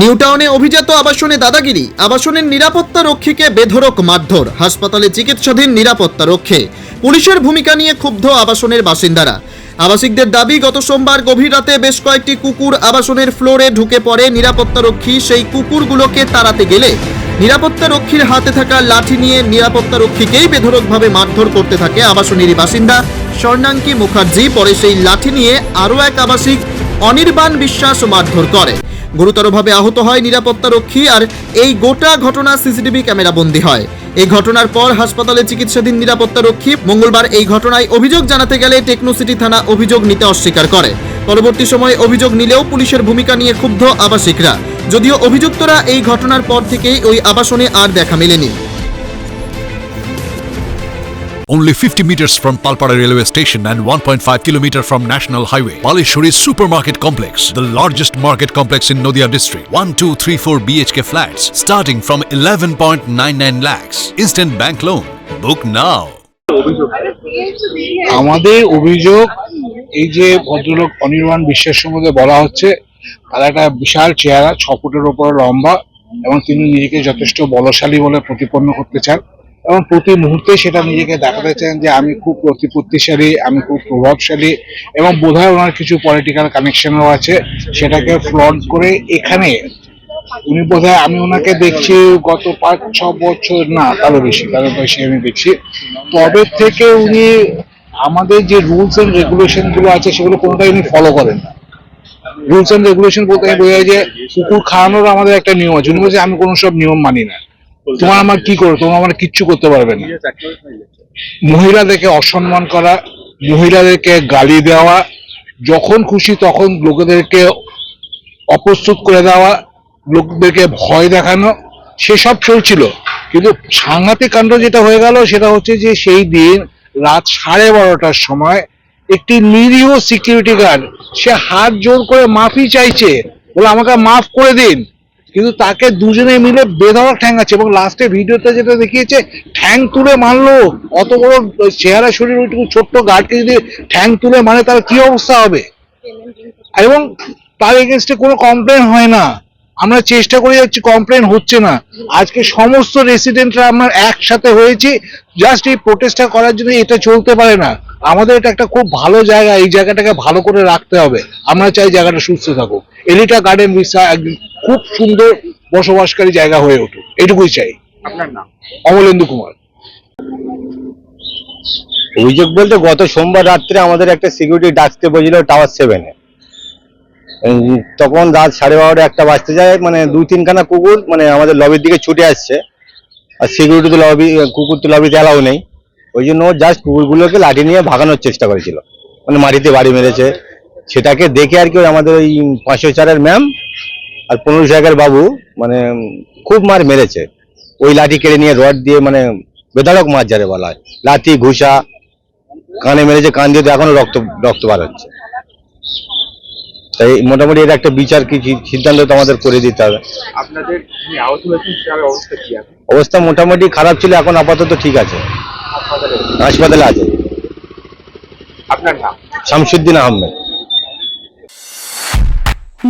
নিউটাউনে অভিজাত আবাসনে দাদাগিরি, আবাসনের নিরাপত্তা রক্ষীকে বেধরক মারধর, হাসপাতালে চিকিৎসাধীন নিরাপত্তা রক্ষে। পুলিশের ভূমিকা নিয়ে ক্ষুব্ধ আবাসনের বাসিন্দারা। আবাসিকদের দাবি, গত সোমবার গভীর রাতে বেশ কয়েকটি কুকুর আবাসনের ফ্লোরে ঢুকে পড়ে। নিরাপত্তা রক্ষী সেই কুকুরগুলোকে তাড়াতে গেলে নিরাপত্তা রক্ষীর হাতে থাকা লাঠি নিয়ে নিরাপত্তা রক্ষীকেই বেধরকভাবে মারধর করতে থাকে আবাসনেরই বাসিন্দা স্বর্ণাঙ্কি মুখার্জি। পরে সেই লাঠি নিয়ে আরও এক আবাসিক অনির্বাণ বিশ্বাস মারধর করে। গুরুতরভাবে আহত হয় নিরাপত্তা রক্ষী আর এই গোটা ঘটনা সিসিটিভি ক্যামেরা বন্দী হয়। এই ঘটনার পর হাসপাতালে চিকিৎসাধীন নিরাপত্তা রক্ষী মঙ্গলবার এই ঘটনায় অভিযোগ জানাতে গেলে টেকনোসিটি থানা অভিযোগ নিতে অস্বীকার করে। পরবর্তী সময়ে অভিযোগ নিলেও পুলিশের ভূমিকা নিয়ে ক্ষুব্ধ আবাসিকরা। যদিও অভিযুক্তরা এই ঘটনার পর থেকেই ওই আবাসনে আর দেখা মেলেনি। Only 50 meters from Palpara railway station and 1.5 kilometer from National Highway. Palishuri Supermarket Complex, the largest market complex in Noida district. 1, 2, 3, 4 BHK flats starting from 11.99 lakhs. Instant bank loan. Book now. আমাদের অভিযোগ এই যে ভদ্রলোক অনির্বাণ বিশ্বাস সম্বন্ধে বলা হচ্ছে তার একটা বিশাল চেহারা ছ ফুটের ওপর লম্বা এবং তিনি নিজেকে যথেষ্ট বলশালী বলে প্রতিপন্ন করতে চান এবং প্রতি মুহূর্তে সেটা নিজেকে দেখাতে চান যে আমি খুব প্রতিপত্তিশালী, আমি খুব প্রভাবশালী এবং বোধহয় ওনার কিছু পলিটিক্যাল কানেকশনও আছে, সেটাকে ফ্লড করে এখানে উনি বোধহয় আমি ওনাকে দেখছি গত পাঁচ, ছ বছর, না, তারও বেশি তারও বেশি আমি দেখছি। তবে থেকে উনি আমাদের যে রুলস অ্যান্ড রেগুলেশনগুলো আছে, সেগুলো কোনোটাই উনি ফলো করেন না। রুলস অ্যান্ড রেগুলেশন বলতে আমি বোঝা যায় যে কুকুর খাওয়ানোর আমাদের একটা নিয়ম আছে। উনি বলছে, আমি কোনো সব নিয়ম মানি না। তোমার আমার কি করো? তোমার আমার কিচ্ছু করতে পারবে না। মহিলাদেরকে অসম্মান করা মহিলাদেরকে গালি দেওয়া যখন খুশি তখন লোকেদেরকে অপ্রস্তুত করে দেওয়া লোকদেরকে ভয় দেখানো সেসব চলছিল। কিন্তু সাংঘাতিক কাণ্ড যেটা হয়ে গেল সেটা হচ্ছে যে সেই দিন রাত সাড়ে বারোটার সময় একটি নিরীহ সিকিউরিটি গার্ড সে হাত জোর করে মাফি চাইছে বলে আমাকে মাফ করে দিন। কিন্তু তাকে দুজনে মিলে বেধড়ক ঠ্যাঙ্গাচ্ছে এবং লাস্টে ভিডিওতে যেটা দেখিয়েছে, ঠ্যাং তুলে মারলো। অত বড় চেহারা শরীর, ওইটুকু ছোট্ট গার্ডকে যদি ঠ্যাং তুলে মারে তার কি অবস্থা হবে? এবং তার এগেনস্টে কোনো কমপ্লেন হয় না। আমরা চেষ্টা করে যাচ্ছি কমপ্লেন হচ্ছে না। আজকে সমস্ত রেসিডেন্টরা আমরা একসাথে হয়েছি। জাস্ট এই প্রোটেস্টটা করার জন্য এটা চলতে পারে না। আমাদের এটা একটা খুব ভালো জায়গা। এই জায়গাটাকে ভালো করে রাখতে হবে। আমরা চাই জায়গাটা সুস্থ থাকুক। এলিটা গার্ডেন খুব সুন্দর বসবাসকারী জায়গা হয়ে উঠুক। এটুকুই চাই। আপনার নাম? অমলেন্দু কুমার। অভিযোগ বলতে গত সোমবার রাত্রে আমাদের একটা সিকিউরিটি ডাকতে বলেছিল টাওয়ার সেভেনে তখন রাত সাড়ে বারোটা একটা বাজতে যায় মানে দুই তিনখানা কুকুর মানে আমাদের লবির দিকে ছুটে আসছে। আর সিকিউরিটি তো লবি কুকুর তো লবিতে এলাও নেই। ওই জন্য জাস্ট কুকুরগুলোকে লাঠি নিয়ে ভাগানোর চেষ্টা করেছিল। মানে মাটিতে বাড়ি মেরেছে। সেটাকে দেখে আর কি ওই আমাদের ওই পাঁচশো চারের ম্যাম আর পনেরো জায়গার বাবু মানে খুব মার মেরেছে। ওই লাঠি কেড়ে নিয়ে রড দিয়ে মানে বেধারক মাছ যারে বলা হয়। লাঠি ঘুষা কানে মেরেছে কান দিয়ে তো এখনও রক্ত রক্ত বার হচ্ছে। তাই মোটামুটি এটা একটা বিচার কি সিদ্ধান্ত তো আমাদের করে দিতে হবে। আপনাদের অবস্থা কি অবস্থা মোটামুটি খারাপ ছিল এখন আপাতত ঠিক আছে। হাসপাতালে হাসপাতালে আছে। আপনার নাম? শামসুদ্দিন আহমেদ।